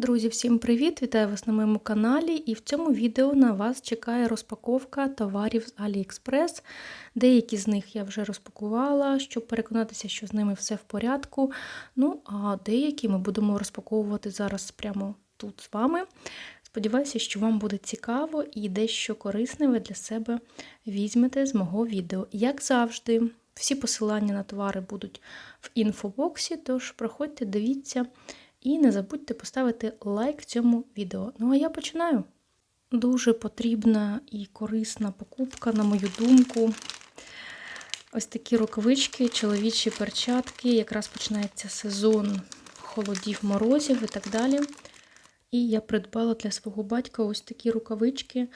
Друзі, всім привіт! Вітаю вас на моєму каналі. І в цьому відео на вас чекає розпаковка товарів з AliExpress. Деякі з них я вже розпакувала, щоб переконатися, що з ними все в порядку. Ну, а деякі ми будемо розпаковувати зараз прямо тут з вами. Сподіваюся, що вам буде цікаво і дещо корисне ви для себе візьмете з мого відео. Як завжди, всі посилання на товари будуть в інфобоксі, тож проходьте, дивіться. І не забудьте поставити лайк цьому відео. Ну а я починаю. Дуже потрібна і корисна покупка, на мою думку. Ось такі рукавички, чоловічі перчатки. Якраз починається сезон холодів, морозів і так далі. І я придбала для свого батька ось такі рукавички.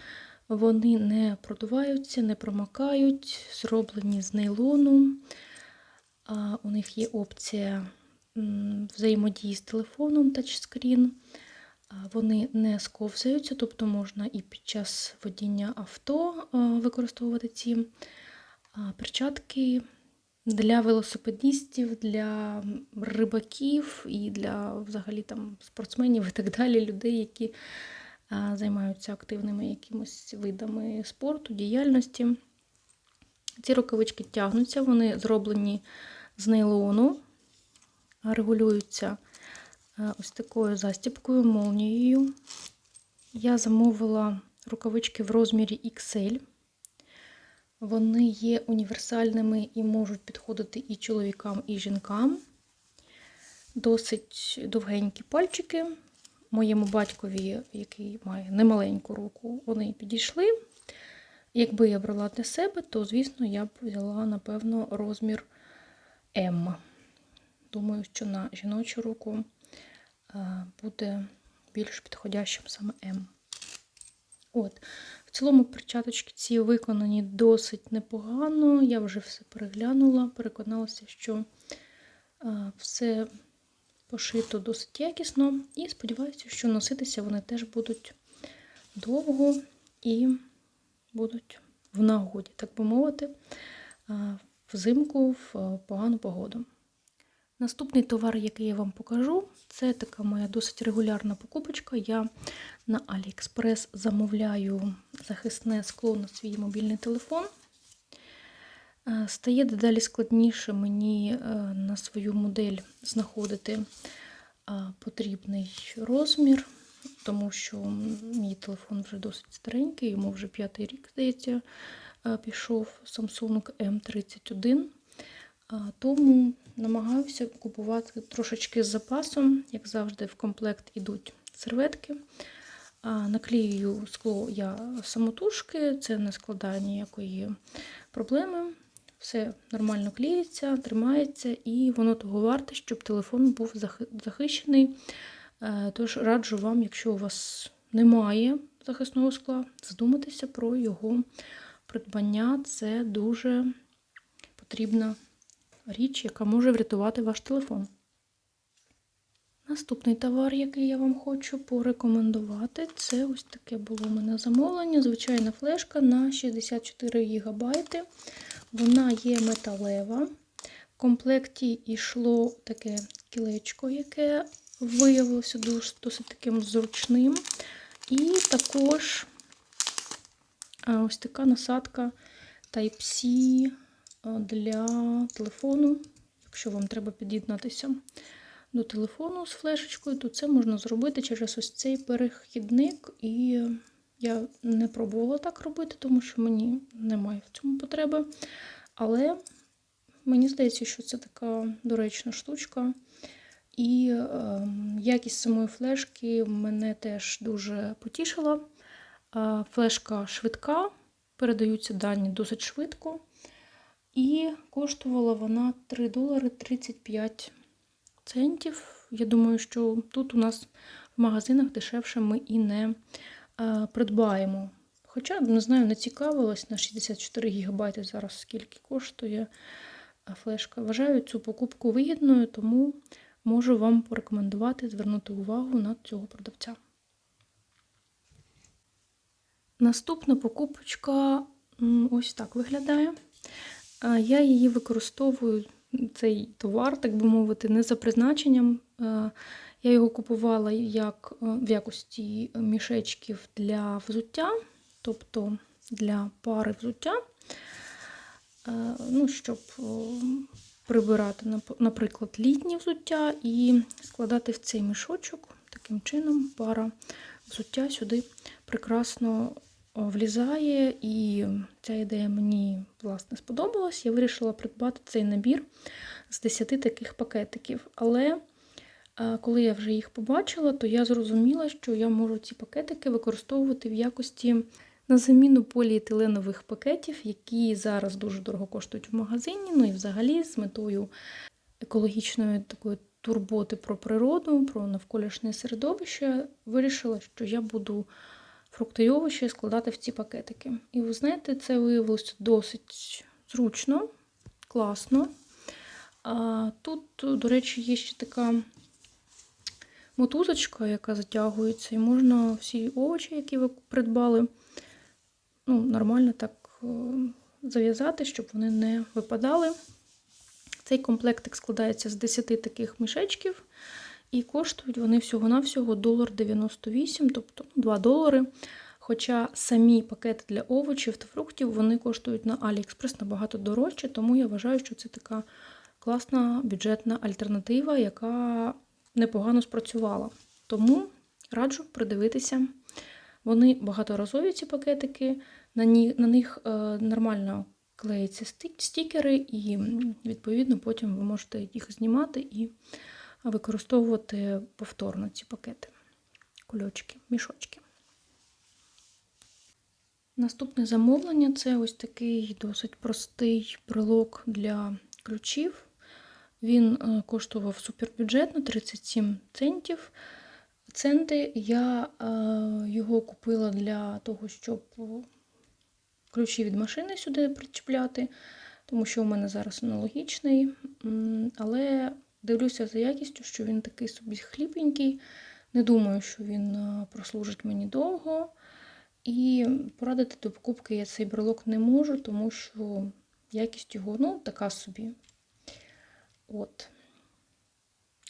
Вони не продуваються, не промокають, зроблені з нейлону. А У них є опція взаємодії з телефоном тачскрін. Вони не сковзаються, тобто можна і під час водіння авто використовувати ці перчатки для велосипедистів, для рибаків і для взагалі там спортсменів і так далі, людей, які займаються активними якимось видами спорту, діяльності. Ці рукавички тягнуться, вони зроблені з нейлону регулюються е, ось такою застіпкою, молнією. Я замовила рукавички в розмірі XL. Вони є універсальними і можуть підходити і чоловікам, і жінкам. Досить довгенькі пальчики. Моєму батькові, який має немаленьку руку, вони підійшли. Якби я брала для себе, то, звісно, я б взяла, напевно, розмір М. Думаю, що на жіночу руку е, буде більш підходящим саме М. От. В цілому перчаточки ці виконані досить непогано. Я вже все переглянула, переконалася, що е, все пошито досить якісно, і сподіваюся, що носитися вони теж будуть довго і будуть в нагоді, так би мовити, е, взимку в погану погоду. Наступний товар, який я вам покажу, це така моя досить регулярна покупочка. Я на AliExpress замовляю захисне скло на свій мобільний телефон. Е, стає дедалі складніше мені е, на свою модель знаходити е, потрібний розмір, тому що мій телефон вже досить старенький, йому вже п'ятий рік, здається, пішов Samsung M31. Тому намагаюся купувати трошечки з запасом, як завжди, в комплект йдуть серветки. Наклеюю скло я самотужки, це не складає ніякої проблеми. Все нормально клеїться, тримається, і воно того варте, щоб телефон був захищений. Е, тож раджу вам, якщо у вас немає захисного скла, задуматися про його придбання. Це дуже потрібна річ, яка може врятувати ваш телефон. Наступний товар, який я вам хочу порекомендувати, це ось таке було у мене замовлення. Звичайна флешка на 64 ГБ. Вона є металева. В комплекті йшло таке кілечко, яке виявилося досить таким зручним. І також ось така насадка Type-C для телефону. Якщо вам треба під'єднатися до телефону з флешечкою, то це можна зробити через ось цей перехідник. І я не пробувала так робити, тому що мені немає в цьому потреби. Але мені здається, що це така доречна штучка. І е, якість самої флешки мене теж дуже потішила. Флешка швидка, передаються дані досить швидко. І коштувала вона 3 долари 35 центів. Я думаю, що тут у нас в магазинах дешевше ми і не а, придбаємо. Хоча, не знаю, не цікавилась на 64 ГБ зараз скільки коштує флешка. Вважаю цю покупку вигідною, тому можу вам порекомендувати звернути увагу на цього продавця. Наступна покупочка ось так виглядає. Я її використовую, цей товар, так би мовити, не за призначенням. Я його купувала як е, в якості мішечків для взуття, тобто для пари взуття. Е, Ну, щоб е, прибирати, наприклад, літнє взуття і складати в цей мішочок. Таким чином, пара взуття сюди прекрасно влізає, і ця ідея мені власне сподобалась. Я вирішила придбати цей набір з 10 таких пакетиків. Але е, коли я вже їх побачила, то я зрозуміла, що я можу ці пакетики використовувати в якості на заміну поліетиленових пакетів, які зараз дуже дорого коштують в магазині. Ну і взагалі з метою екологічної такої турботи про природу, про навколишнє середовище, вирішила, що я буду фрукти і овочі складати в ці пакетики. І ви знаєте, це виявилося досить зручно, класно. А тут, до речі, є ще така мотузочка, яка затягується, і можна всі овочі, які ви придбали, ну, нормально так е, зав'язати, щоб вони не випадали. Цей комплектик складається з 10 таких мішечків, і коштують вони всього-навсього $1,98, тобто 2 долари. Хоча самі пакети для овочів та фруктів вони коштують на AliExpress набагато дорожче, тому я вважаю, що це така класна бюджетна альтернатива, яка непогано спрацювала. Тому раджу придивитися. Вони багаторазові, ці пакетики, на, них е, нормально клеїться стікери, і відповідно потім ви можете їх знімати і використовувати повторно ці пакети, кульочки, мішочки. Наступне замовлення це ось такий досить простий брелок для ключів. Він е, коштував супербюджетно 37 центів. Центи я е, його купила для того, щоб ключі від машини сюди причіпляти, тому що у мене зараз аналогічний. Але дивлюся за якістю, що він такий собі хліпенький. Не думаю, що він е, прослужить мені довго. І порадити до покупки я цей брелок не можу, тому що якість його ну, така собі. От.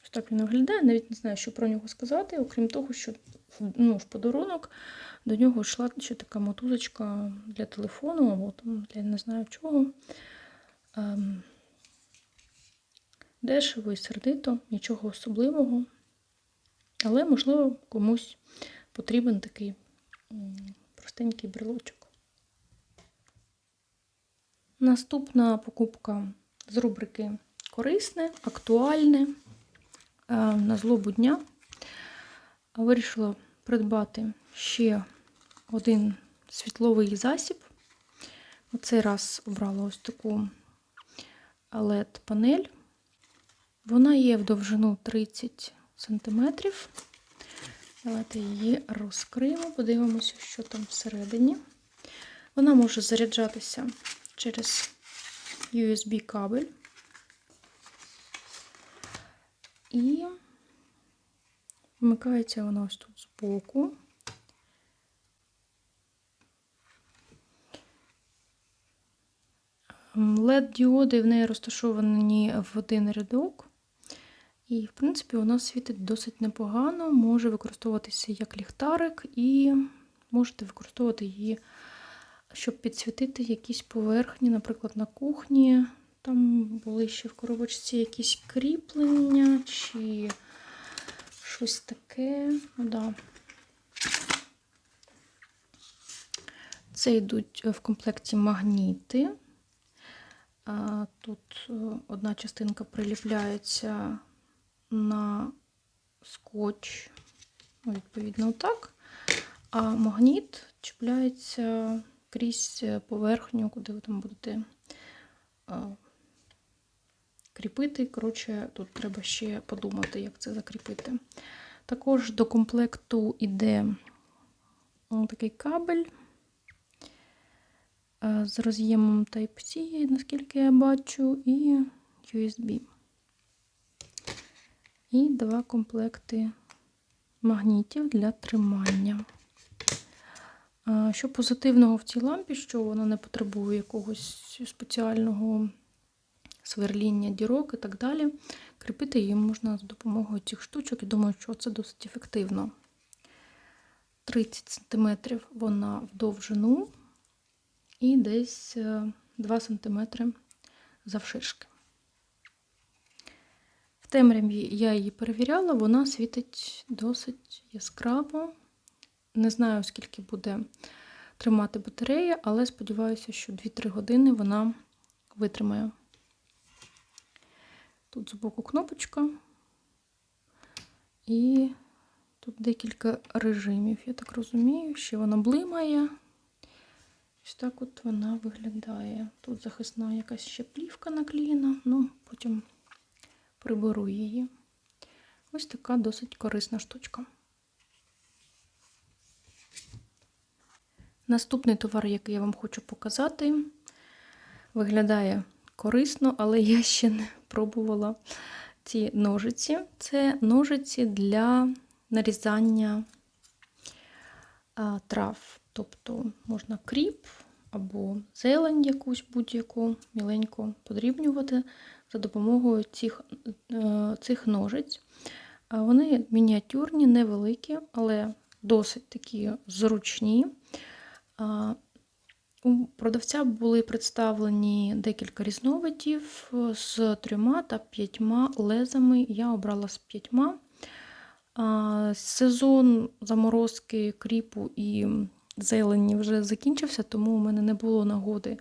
Ось так він виглядає, навіть не знаю, що про нього сказати, окрім того, що ну, в подарунок до нього йшла ще така мотузочка для телефону, або там для не знаю чого. Ем, дешево і сердито, нічого особливого. Але, можливо, комусь потрібен такий простенький брелочок. Наступна покупка з рубрики корисне, актуальне. Е, На злобу дня вирішила придбати ще один світловий засіб. У цей раз обрала ось таку LED-панель. Вона є в довжину 30 см. Давайте її розкриємо, подивимося, що там всередині. Вона може заряджатися через USB-кабель. І вмикається вона ось тут збоку. LED-діоди в неї розташовані в один рядок. І, в принципі, вона світить досить непогано, може використовуватися як ліхтарик, і можете використовувати її, щоб підсвітити якісь поверхні, наприклад, на кухні. Там були ще в коробочці якісь кріплення чи щось таке. Ну, да. Це йдуть в комплекті магніти. Тут е, одна частинка приліпляється на скотч, ну, відповідно, отак. А магніт чіпляється крізь поверхню, куди ви там будете кріпити. Коротше, тут треба ще подумати, як це закріпити. Також до комплекту йде такий кабель з роз'ємом Type-C, наскільки я бачу, і USB. І два комплекти магнітів для тримання. Що позитивного в цій лампі, що вона не потребує якогось спеціального сверління дірок і так далі. Кріпити її можна за допомогою цих штучок і думаю, що це досить ефективно. 30 см вона в довжину і десь е, 2 см завширшки. Темряві я її перевіряла, вона світить досить яскраво. Не знаю, скільки буде тримати батарея, але сподіваюся, що 2-3 години вона витримає. Тут збоку кнопочка. І тут декілька режимів, я так розумію, що вона блимає. Ось так от вона виглядає. Тут захисна якась ще плівка наклеєна, ну потім приберу її. Ось така досить корисна штучка. Наступний товар, який я вам хочу показати, виглядає корисно, але я ще не пробувала ці ножиці. Це ножиці для нарізання трав. Тобто можна кріп або зелень якусь будь-яку міленьку подрібнювати за допомогою цих, е, цих ножиць. Вони мініатюрні, невеликі, але досить такі зручні. У продавця були представлені декілька різновидів е, з трьома та п'ятьма лезами. Я обрала з п'ятьма. Сезон заморозки кріпу і зелені вже закінчився, тому у мене не було нагоди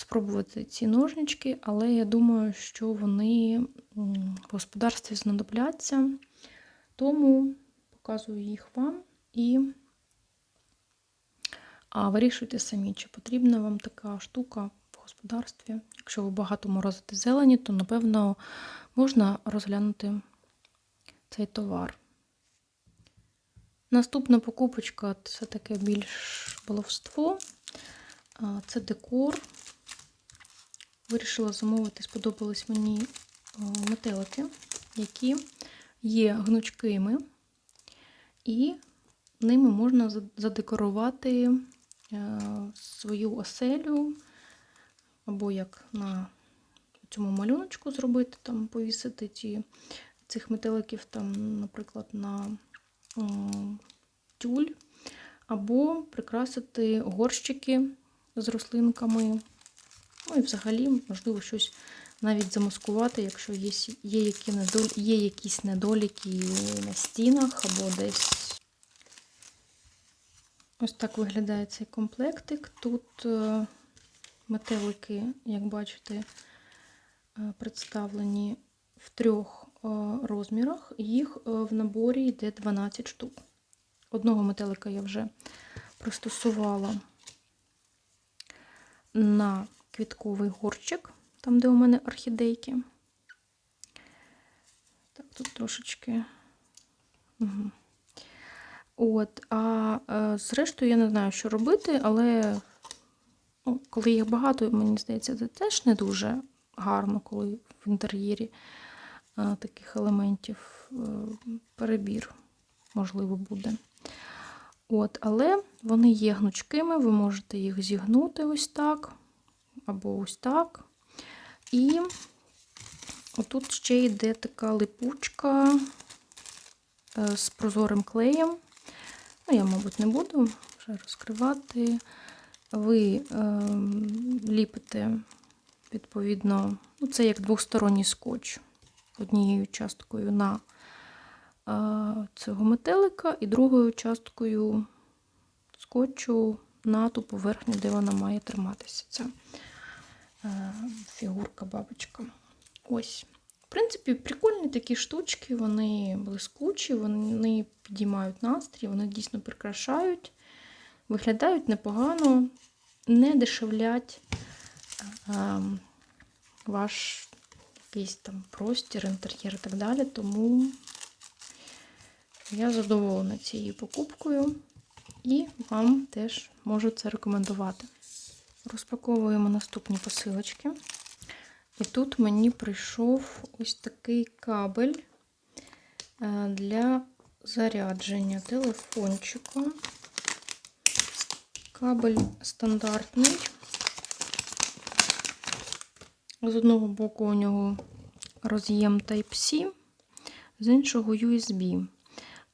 спробувати ці ножнички, але я думаю, що вони в господарстві знадобляться. Тому показую їх вам і вирішуйте самі, чи потрібна вам така штука в господарстві. Якщо ви багато морозите зелені, то напевно можна розглянути цей товар. Наступна покупочка це таке більш баловство. Це декор. Вирішила замовити, сподобались мені метелики, які є гнучкими, і ними можна задекорувати е, свою оселю, або як на цьому малюночку зробити, там повісити ці, цих метеликів, там, наприклад, на о, тюль, або прикрасити горщики з рослинками. Ну і взагалі, можливо, щось навіть замаскувати, якщо є, є, які недолі, є якісь недоліки на стінах або десь. Ось так виглядає цей комплектик. Тут е, метелики, як бачите, е, представлені в трьох е, розмірах. Їх в наборі йде 12 штук. Одного метелика я вже пристосувала на квітковий горщик, там, де у мене орхідейки. Так, тут трошечки. Угу. От, а е, зрештою, я не знаю, що робити, але ну, коли їх багато, мені здається, це теж не дуже гарно, коли в інтер'єрі е, таких елементів е, перебір, можливо, буде. От, але вони є гнучкими, ви можете їх зігнути ось так, або ось так. І отут ще йде така липучка е, з прозорим клеєм. Ну, я, мабуть, не буду вже розкривати. Ви е, ліпите, відповідно, ну, це як двосторонній скотч однією часткою на е, цього метелика і другою часткою скотчу на ту поверхню, де вона має триматися. Ця е, фігурка бабочка. Ось. В принципі, прикольні такі штучки, вони блискучі, вони підіймають настрій, вони дійсно прикрашають, виглядають непогано, не дешевлять е, ваш якийсь там простір, інтер'єр і так далі. Тому я задоволена цією покупкою і вам теж можу це рекомендувати. Розпаковуємо наступні посилочки. І тут мені прийшов ось такий кабель е, для зарядження телефончика. Кабель стандартний. З одного боку у нього роз'єм Type-C, з іншого USB.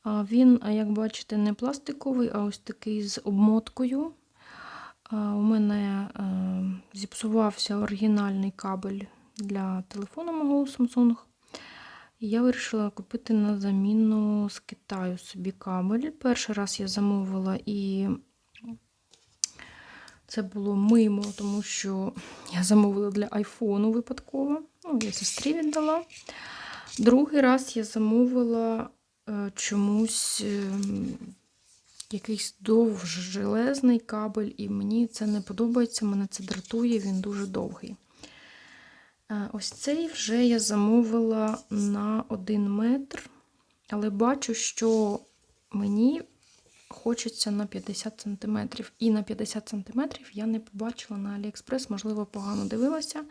Він, як бачите, не пластиковий, а ось такий з обмоткою. У мене е, зіпсувався оригінальний кабель для телефону мого Samsung. І я вирішила купити на заміну з Китаю собі кабель. Перший раз я замовила і це було мимо, тому що я замовила для айфону випадково. Ну, я сестрі віддала. Другий раз я замовила е, чомусь е, якийсь довжелезний кабель, і мені це не подобається, мене це дратує, він дуже довгий. Е, Ось цей вже я замовила на 1 метр, але бачу, що мені хочеться на 50 см. І на 50 см я не побачила на AliExpress, можливо, погано дивилася.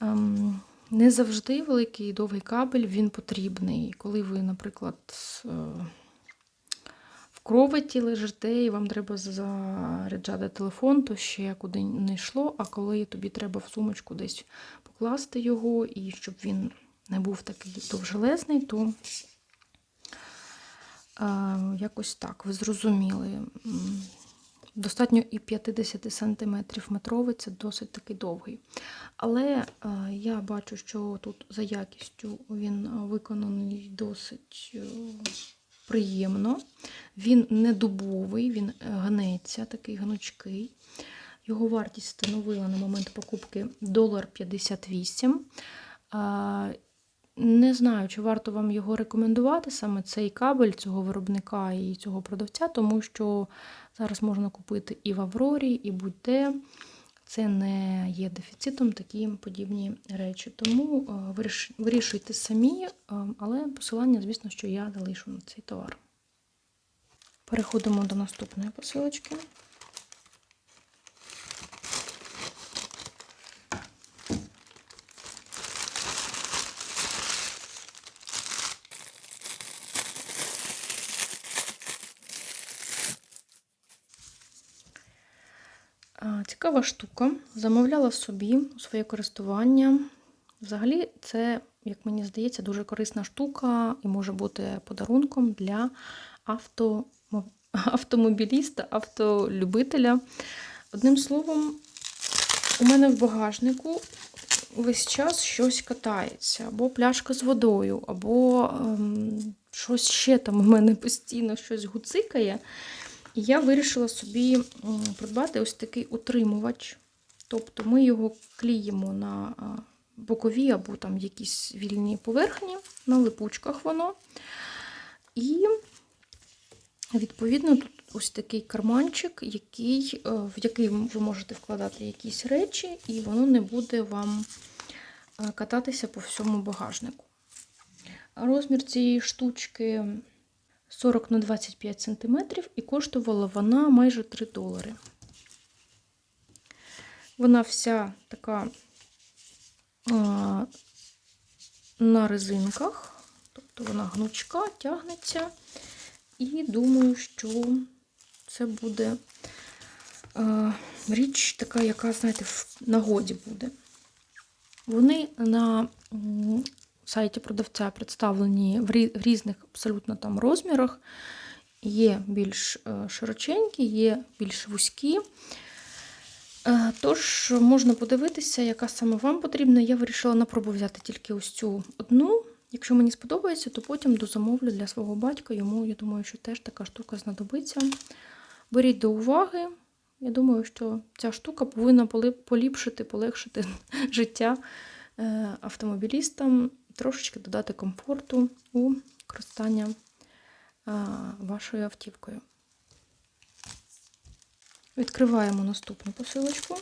Ем, Не завжди великий і довгий кабель він потрібний. Коли ви, наприклад, е, кроваті лежите і вам треба заряджати телефон, то ще куди не йшло. А коли тобі треба в сумочку десь покласти його, і щоб він не був такий довжелезний, то е, якось так, ви зрозуміли. Достатньо і 50 см метровий, це досить таки довгий. Але е, я бачу, що тут за якістю він е, виконаний досить е, приємно. Він не дубовий, він е, гнеться, такий гнучкий. Його вартість становила на момент покупки долар 58. Е, Не знаю, чи варто вам його рекомендувати, саме цей кабель цього виробника і цього продавця, тому що зараз можна купити і в Аврорі, і будь-де. Це не є дефіцитом, такі подібні речі. Тому е, вирішуйте самі, е, але посилання, звісно, що я залишу на цей товар. Переходимо до наступної посилочки. А, Цікава штука. Замовляла собі у своє користування. Взагалі, це, як мені здається, дуже корисна штука і може бути подарунком для авто... автомобіліста, автолюбителя. Одним словом, у мене в багажнику весь час щось катається, або пляшка з водою, або ем, щось ще там у мене постійно щось гуцикає. І я вирішила собі придбати ось такий утримувач. Тобто ми його кліємо на бокові або там якісь вільні поверхні, на липучках воно. І, відповідно, тут ось такий карманчик, який, е, в який ви можете вкладати якісь речі, і воно не буде вам е, кататися по всьому багажнику. Розмір цієї штучки 40 на 25 см і коштувала вона майже 3 долари. Вона вся така а, на резинках, тобто вона гнучка, тягнеться. І думаю, що це буде а, річ така, яка, знаєте, в нагоді буде. Вони на сайті продавця представлені в різних абсолютно там розмірах. Є більш е, широченькі, є більш вузькі. Е, Тож можна подивитися, яка саме вам потрібна. Я вирішила на пробу взяти тільки ось цю одну. Якщо мені сподобається, то потім дозамовлю для свого батька. Йому, я думаю, що теж така штука знадобиться. Беріть до уваги. Я думаю, що ця штука повинна поліпшити, полегшити життя е, автомобілістам, трошечки додати комфорту у користання вашою автівкою. Відкриваємо наступну посилочку.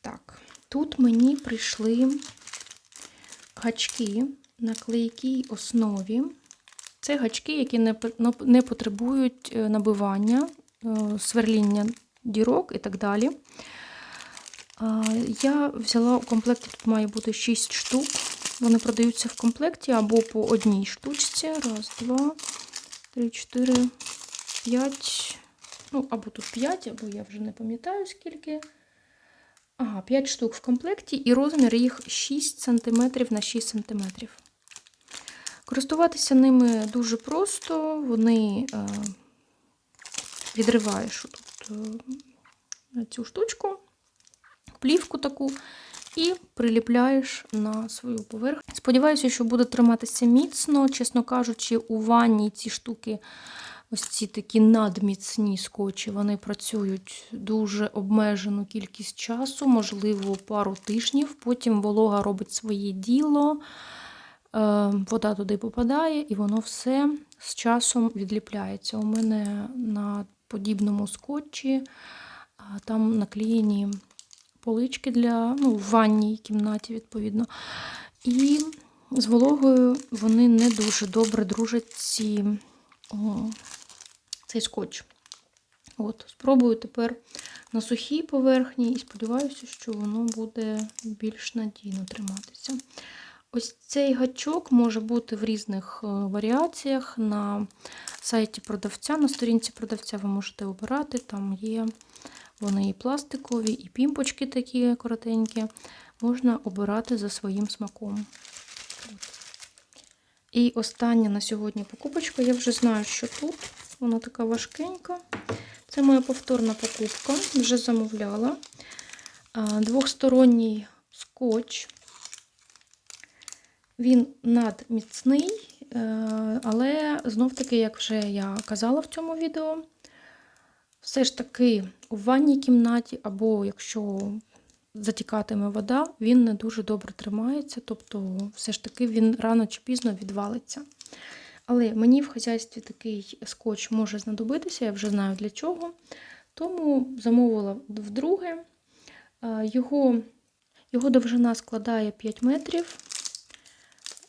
Так, тут мені прийшли гачки на клейкій основі. Це гачки, які не, не потребують е, набивання, е, сверління дірок і так далі. Я взяла у комплекті, тут має бути 6 штук. Вони продаються в комплекті або по одній штучці. Раз, два, три, чотири, п'ять. Ну, або тут п'ять, або я вже не пам'ятаю скільки. Ага, 5 штук в комплекті, і розмір їх 6 см на 6 см. Користуватися ними дуже просто. Вони е, відриваєш тут е, цю штучку, плівку таку, і приліпляєш на свою поверхню. Сподіваюся, що буде триматися міцно. Чесно кажучи, у ванні ці штуки, ось ці такі надміцні скотчі, вони працюють дуже обмежену кількість часу, можливо, пару тижнів. Потім волога робить своє діло, вода туди попадає, і воно все з часом відліпляється. У мене на подібному скотчі там наклеєні полички для ну, в ванній кімнаті, відповідно. І з вологою вони не дуже добре дружать ці, о, цей скотч. От, Спробую тепер на сухій поверхні і сподіваюся, що воно буде більш надійно триматися. Ось цей гачок може бути в різних е, варіаціях. На сайті продавця, на сторінці продавця ви можете обирати, там є вони і пластикові, і пімпочки такі коротенькі. Можна обирати за своїм смаком. І остання на сьогодні покупочка. Я вже знаю, що тут. Вона така важкенька. Це моя повторна покупка. Вже замовляла. Двохсторонній скотч. Він надміцний, е, але знов-таки, як вже я казала в цьому відео, все ж таки у ванній кімнаті, або якщо затікатиме вода, він не дуже добре тримається, тобто, все ж таки він рано чи пізно відвалиться. Але мені в хазяйстві такий скотч може знадобитися, я вже знаю для чого. Тому замовила вдруге. Е, його, його довжина складає 5 метрів.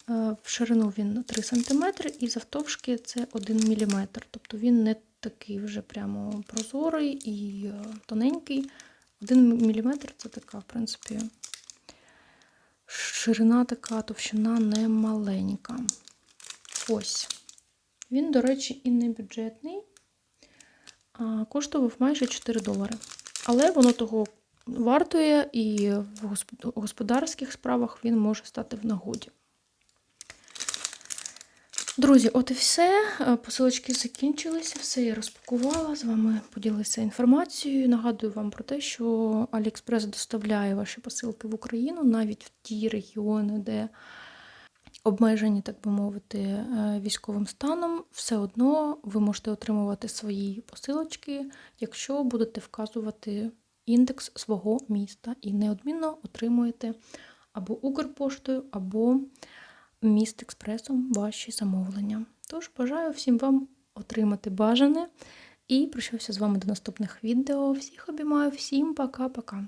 Е, в ширину він 3 см, і завтовшки це 1 мм. Тобто він не такий вже прямо прозорий і е, тоненький. 1 мм це така, в принципі, ширина така, товщина не маленька. Ось. Він, до речі, і не бюджетний, а коштував майже 4 долари. Але воно того вартує, і в господарських справах він може стати в нагоді. Друзі, от і все. Е, посилочки закінчилися, все я розпакувала, з вами поділилася інформацією. Нагадую вам про те, що AliExpress доставляє ваші посилки в Україну, навіть в ті регіони, де обмежені, так би мовити, е, військовим станом. Все одно ви можете отримувати свої посилочки, якщо будете вказувати індекс свого міста і неодмінно отримуєте або Укрпоштою, або міст експресом ваші замовлення. Тож бажаю всім вам отримати бажане і прощаюся з вами до наступних відео. Всіх обіймаю, всім пока-пока.